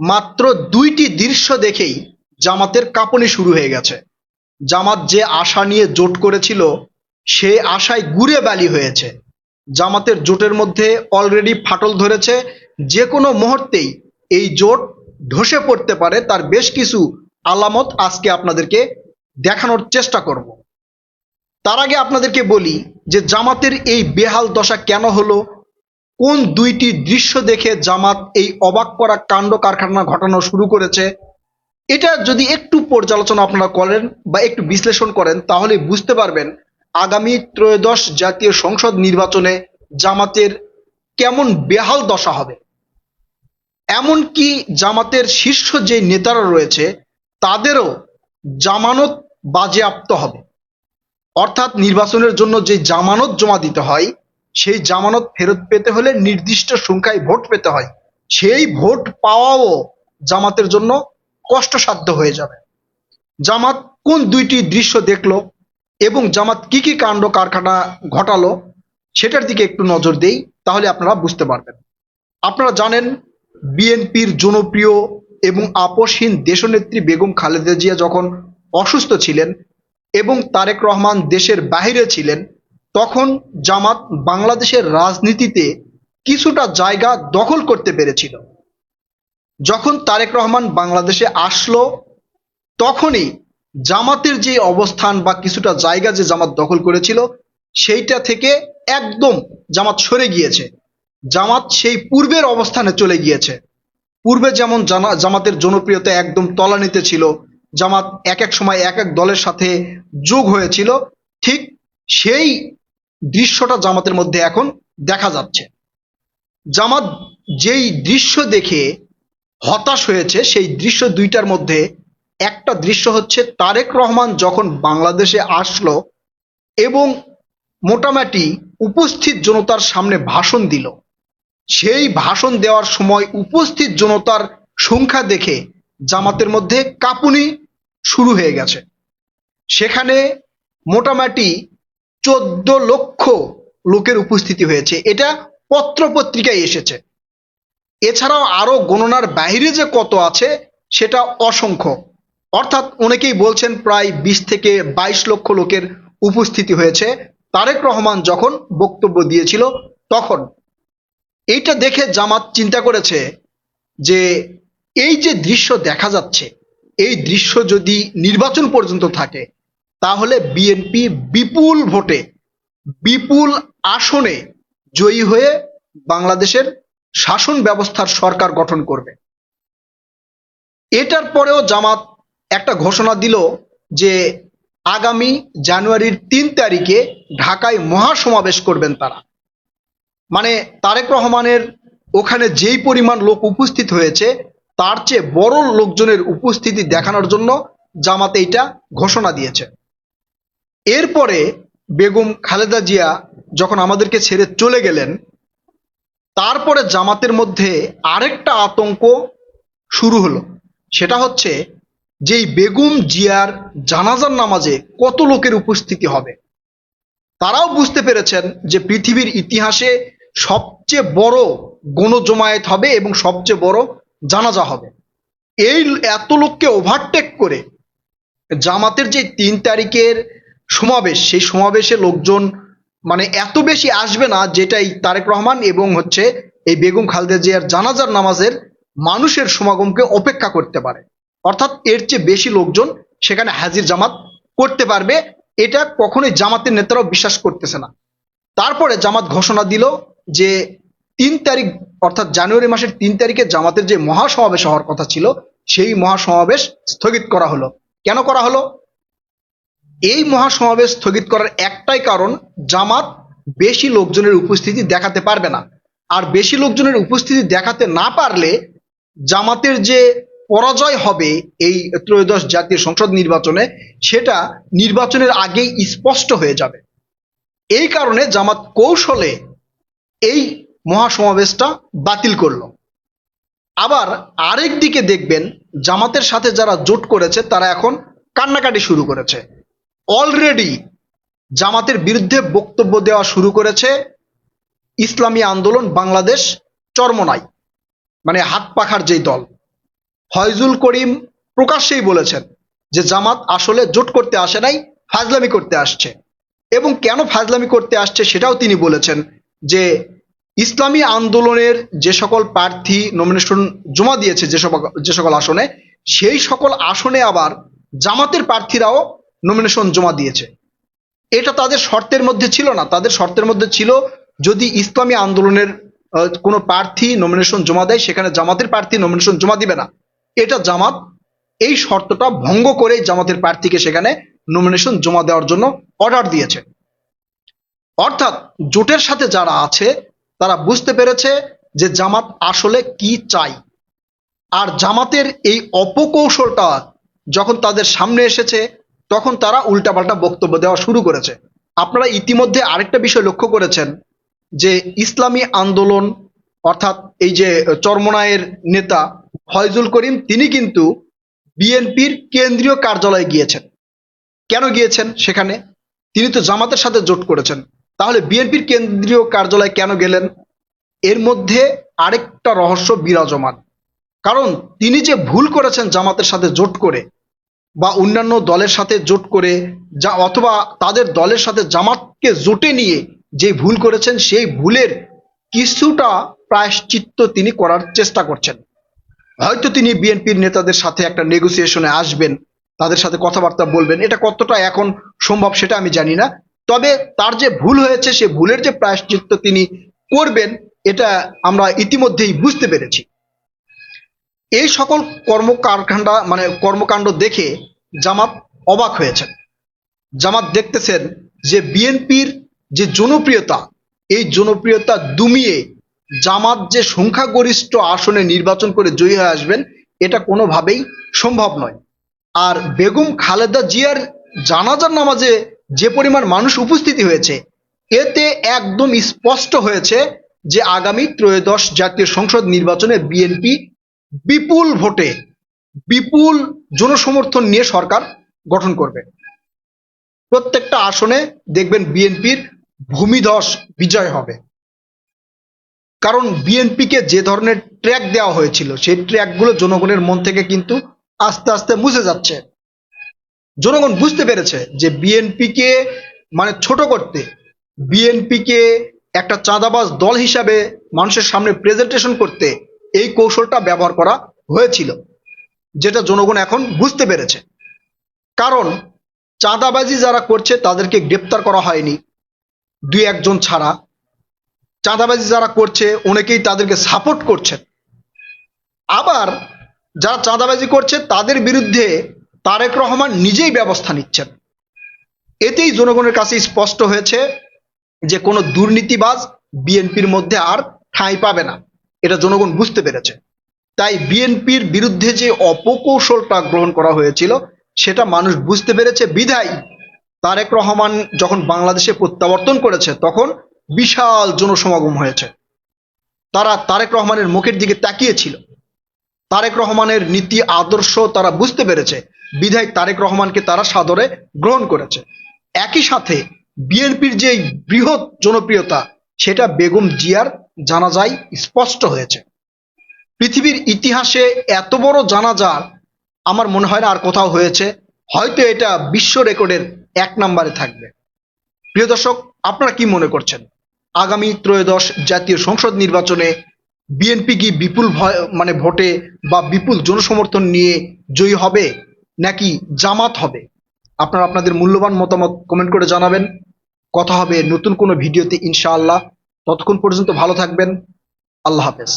মাত্র দুইটি দৃশ্য দেখেই জামাতের কাঁপনি শুরু হয়ে গেছে। জামাত যে আশা নিয়ে জোট করেছিল সে আশায় গুড়ে বালি হয়েছে। জামাতের জোটের মধ্যে অলরেডি ফাটল ধরেছে। যে কোনো মুহূর্তেই এই জোট ধসে পড়তে পারে, তার বেশ কিছু আলামত আজকে আপনাদেরকে দেখানোর চেষ্টা করব। তার আগে আপনাদেরকে বলি যে জামাতের এই বেহাল দশা কেন হলো কোন দুইটি দৃশ্য দেখে জামাত এই অবাক করা কাণ্ড কারখানা ঘটানো শুরু করেছে? এটা যদি একটু পর্যালোচনা আপনারা করেন বা একটু বিশ্লেষণ করেন, তাহলে বুঝতে পারবেন আগামী ত্রয়োদশ জাতীয় সংসদ নির্বাচনে জামাতের কেমন বেহাল দশা হবে। এমনকি জামাতের শীর্ষ যে নেতারা রয়েছে, তাদেরও জামানত বাজেয়াপ্ত হবে। অর্থাৎ নির্বাচনের জন্য যে জামানত জমা দিতে হয় সেই জামানত ফেরত পেতে হলে নির্দিষ্ট সংখ্যায় ভোট পেতে হয়। সেই ভোট পাওয়াও জামাতের জন্য কষ্টসাধ্য হয়ে যাবে। জামাত কোন দুইটি দৃশ্য দেখল এবং জামাত কি কি কাণ্ড কারখানা ঘটালো সেটার দিকে একটু নজর দেই, তাহলে আপনারা বুঝতে পারবেন। আপনারা জানেন বিএনপির জনপ্রিয় এবং আপোষহীন দেশনেত্রী বেগম খালেদা জিয়া যখন অসুস্থ ছিলেন এবং তারেক রহমান দেশের বাইরে ছিলেন তখন জামাত বাংলাদেশের রাজনীতিতে কিছুটা জায়গা দখল করতে পেরেছিল। যখন তারেক রহমান বাংলাদেশে আসলো, তখনই জামাতের যে অবস্থান বা কিছুটা জায়গা যে জামাত দখল করেছিল, সেইটা থেকে একদম জামাত সরে গিয়েছে। জামাত সেই পূর্বের অবস্থানে চলে গিয়েছে। পূর্বে যেমন জামাতের জনপ্রিয়তা একদম তলানিতে ছিল, জামাত এক এক সময় এক এক দলের সাথে যোগ হয়েছিল, ঠিক সেই দৃশ্যটা জামাতের মধ্যে এখন দেখা যাচ্ছে। জামাত যেই দৃশ্য দেখে হতাশ হয়েছে, সেই দৃশ্য দুইটার মধ্যে একটা দৃশ্য হচ্ছে তারেক রহমান যখন বাংলাদেশে আসলো এবং মোটামুটি উপস্থিত জনতার সামনে ভাষণ দিল। সেই ভাষণ দেওয়ার সময় উপস্থিত জনতার সংখ্যা দেখে জামাতের মধ্যে কাঁপুনি শুরু হয়ে গেছে। সেখানে মোটামুটি চোদ্দ লক্ষ লোকের উপস্থিতি হয়েছে। এটা পত্রপত্রিকায় এসেছে। এছাড়াও আরও গণনার বাইরে যে কত আছে, সেটা অসংখ্য। অর্থাৎ অনেকেই বলছেন প্রায় বিশ থেকে বাইশ লক্ষ লোকের উপস্থিতি হয়েছে। তারেক রহমান যখন বক্তব্য দিয়েছিল, তখন এইটা দেখে জামাত চিন্তা করেছে যে এই যে দৃশ্য দেখা যাচ্ছে, এই দৃশ্য যদি নির্বাচন পর্যন্ত থাকে তাহলে বিএনপি বিপুল ভোটে, বিপুল আসনে জয়ী হয়ে বাংলাদেশের শাসন ব্যবস্থার সরকার গঠন করবে। এটার পরেও জামাত একটা ঘোষণা দিল যে আগামী জানুয়ারির তিন তারিখে ঢাকায় মহাসমাবেশ করবেন তারা। মানে তারেক রহমানের ওখানে যেই পরিমাণ লোক উপস্থিত হয়েছে, তার চেয়ে বড় লোকজনের উপস্থিতি দেখানোর জন্য জামাতে এইটা ঘোষণা দিয়েছে। এরপরে বেগম খালেদা জিয়া যখন আমাদেরকে ছেড়ে চলে গেলেন, তারপরে জামাতের মধ্যে আরেকটা আতঙ্ক শুরু হলো। সেটা হচ্ছে যেই বেগম জিয়ার জানাজার নামাজে কত লোকের উপস্থিতি হবে। তারাও বুঝতে পেরেছেন যে পৃথিবীর ইতিহাসে সবচেয়ে বড় গণজমায়েত হবে এবং সবচেয়ে বড় জানাজা হবে। এই এত লোককে ওভারটেক করে জামাতের যে তিন তারিখের সমাবেশ, সেই সমাবেশে লোকজন মানে এত বেশি আসবে না যেটাই তারেক রহমান এবং হচ্ছে এই বেগম খালেদা জিয়ার জানাজার নামাজের মানুষের সমাগমকে অপেক্ষা করতে পারে। অর্থাৎ এর চেয়ে বেশি লোকজন সেখানে হাজির জামাত করতে পারবে, এটা কখনোই জামাতের নেতারাও বিশ্বাস করতেছে না। তারপরে জামাত ঘোষণা দিল যে তিন তারিখ, অর্থাৎ জানুয়ারি মাসের তিন তারিখে জামাতের যে মহাসমাবেশ হওয়ার কথা ছিল, সেই মহাসমাবেশ স্থগিত করা হলো। কেন করা হলো? এই মহাসমাবেশ স্থগিত করার একটাই কারণ, জামাত বেশি লোকজনের উপস্থিতি দেখাতে পারবে না। আর বেশি লোকজনের উপস্থিতি দেখাতে না পারলে জামাতের যে পরাজয় হবে এই ত্রয়োদশ জাতীয় সংসদ নির্বাচনে, সেটা নির্বাচনের আগেই স্পষ্ট হয়ে যাবে। এই কারণে জামাত কৌশলে এই মহাসমাবেশটা বাতিল করল। আবার আরেক দিকে দেখবেন, জামাতের সাথে যারা জোট করেছে, তারা এখন কান্নাকাটি শুরু করেছে। অলরেডি জামাতের বিরুদ্ধে বক্তব্য দেওয়া শুরু করেছে ইসলামী আন্দোলন, বাংলাদেশ চরমনাই মানে হাত পাখার যেই দল। ফয়জুল করিম প্রকাশ্যেই বলেছেন যে জামাত আসলে জোট করতে আসে নাই, ফাজলামি করতে আসছে। এবং কেন ফাজলামি করতে আসছে সেটাও তিনি বলেছেন যে ইসলামী আন্দোলনের যে সকল প্রার্থী নমিনেশন জমা দিয়েছে যে সকল যে সকল আসনে, সেই সকল আসনে আবার জামাতের প্রার্থীরাও নমিনেশন জমা দিয়েছে। এটা তাদের শর্তের মধ্যে ছিল না। তাদের শর্তের মধ্যে ছিল, যদি ইসলামী আন্দোলনের কোনো প্রার্থী নমিনেশন জমা দেয়, সেখানে জামাতের প্রার্থী নমিনেশন জমা দিবে না। এটা জামাত এই শর্তটা ভঙ্গ করে জামাতের প্রার্থীকে সেখানে নমিনেশন জমা দেওয়ার জন্য অর্ডার দিয়েছে। অর্থাৎ জোটের সাথে যারা আছে, তারা বুঝতে পেরেছে যে জামাত আসলে কি চাই আর জামাতের এই অপকৌশলটা যখন তাদের সামনে এসেছে তখন তারা উল্টাপাল্টা বক্তব্য দেওয়া শুরু করেছে। আপনারা ইতিমধ্যে আরেকটা বিষয় লক্ষ্য করেছেন যে ইসলামী আন্দোলন, অর্থাৎ এই যে চরমনায়ের নেতা ফয়জুল করিম, তিনি কিন্তু বিএনপির কেন্দ্রীয় কার্যালয়ে গিয়েছেন। কেন গিয়েছেন সেখানে? তিনি তো জামাতের সাথে জোট করেছেন। তাহলে বিএনপির কেন্দ্রীয় কার্যালয়ে কেন গেলেন? এর মধ্যে আরেকটা রহস্য বিরাজমান। কারণ তিনি যে ভুল করেছেন জামাতের সাথে জোট করে বা অন্যান্য দলের সাথে জোট করে যা অথবা তাদের দলের সাথে জামাতকে জোটে নিয়ে যে ভুল করেছেন, সেই ভুলের কিছুটা প্রায়শ্চিত্ত তিনি করার চেষ্টা করছেন। হয়তো তিনি বিএনপির নেতাদের সাথে একটা নেগোসিয়েশনে আসবেন, তাদের সাথে কথাবার্তা বলবেন, এটা কতটা এখন সম্ভব সেটা আমি জানি না। তবে তার যে ভুল হয়েছে, সে ভুলের যে প্রায়শ্চিত্ত তিনি করবেন, এটা আমরা ইতিমধ্যেই বুঝতে পেরেছি। এই সকল কর্মকারখান্ড মানে কর্মকাণ্ড দেখে জামাত অবাক হয়েছেন জামাত দেখতেছেন যে বিএনপির যে জনপ্রিয়তা, এই জনপ্রিয়তা দুমিয়ে জামাত যে সংখ্যাগরিষ্ঠ আসনে নির্বাচন করে জয়ী হয়ে আসবেন, এটা কোনোভাবেই সম্ভব নয়। আর বেগম খালেদা জিয়ার জানাজার নামাজে যে পরিমাণ মানুষ উপস্থিতি হয়েছে, এতে একদম স্পষ্ট হয়েছে যে আগামী ত্রয়োদশ জাতীয় সংসদ নির্বাচনে বিএনপি বিপুল ভোটে বিপুল জনসমর্থন নিয়ে সরকার গঠন করবে। প্রত্যেকটা আসনে দেখবেন বিএনপির ভূমিধস বিজয় হবে। কারণ বিএনপিকে যে ধরনের ট্র্যাক দেওয়া হয়েছিল, সেই ট্র্যাকগুলো জনগণের মন থেকে কিন্তু আস্তে আস্তে মুছে যাচ্ছে। জনগণ বুঝতে পেরেছে যে বিএনপিকে মানে ছোট করতে, বিএনপিকে একটা চাঁদাবাজ দল হিসাবে মানুষের সামনে প্রেজেন্টেশন করতে এই কৌশলটা ব্যবহার করা হয়েছিল, যেটা জনগণ এখন বুঝতে পেরেছে। কারণ চাঁদাবাজি যারা করছে তাদেরকে গ্রেপ্তার করা হয়নি দুই একজন ছাড়া। চাঁদাবাজি যারা করছে অনেকেই তাদেরকে সাপোর্ট করছেন আবার যারা চাঁদাবাজি করছে তাদের বিরুদ্ধে তারেক রহমান নিজেই ব্যবস্থা নিচ্ছেন। এতেই জনগণের কাছে স্পষ্ট হয়েছে যে কোনো দুর্নীতিবাজ বিএনপির মধ্যে আর ঠাঁই পাবে না। এটা জনগণ বুঝতে পেরেছে। তাই বিএনপির বিরুদ্ধে যে অপকৌশলটা গ্রহণ করা হয়েছিল, সেটা মানুষ বুঝতে পেরেছে। বিধায় তারেক রহমান যখন বাংলাদেশে প্রত্যাবর্তন করেছে, তখন বিশাল জনসমাগম হয়েছে। তারা তারেক রহমানের মুখের দিকে তাকিয়েছিল। তারেক রহমানের নীতি, আদর্শ তারা বুঝতে পেরেছে। বিধায় তারেক রহমানকে তারা সাদরে গ্রহণ করেছে। একই সাথে বিএনপির যে বৃহৎ জনপ্রিয়তা, সেটা বেগম জিয়ার জানাজায় স্পষ্ট হয়েছে। পৃথিবীর ইতিহাসে এত বড় জানাজার আমার মনে হয় না আর কোথাও হয়েছে। হয়তো এটা বিশ্ব রেকর্ডের এক নম্বরে থাকবে। প্রিয় দর্শক, আপনারা কি মনে করছেন? আগামী ত্রয়োদশ জাতীয় সংসদ নির্বাচনে বিএনপি কি বিপুল মানে ভোটে বা বিপুল জনসমর্থন নিয়ে জয়ী হবে নাকি জামাত হবে? আপনারা আপনাদের মূল্যবান মতামত কমেন্ট করে জানাবেন। কথা হবে নতুন কোনো ভিডিওতে ইনশাআল্লাহ। ততক্ষণ পর্যন্ত ভালো থাকবেন। আল্লাহ হাফেজ।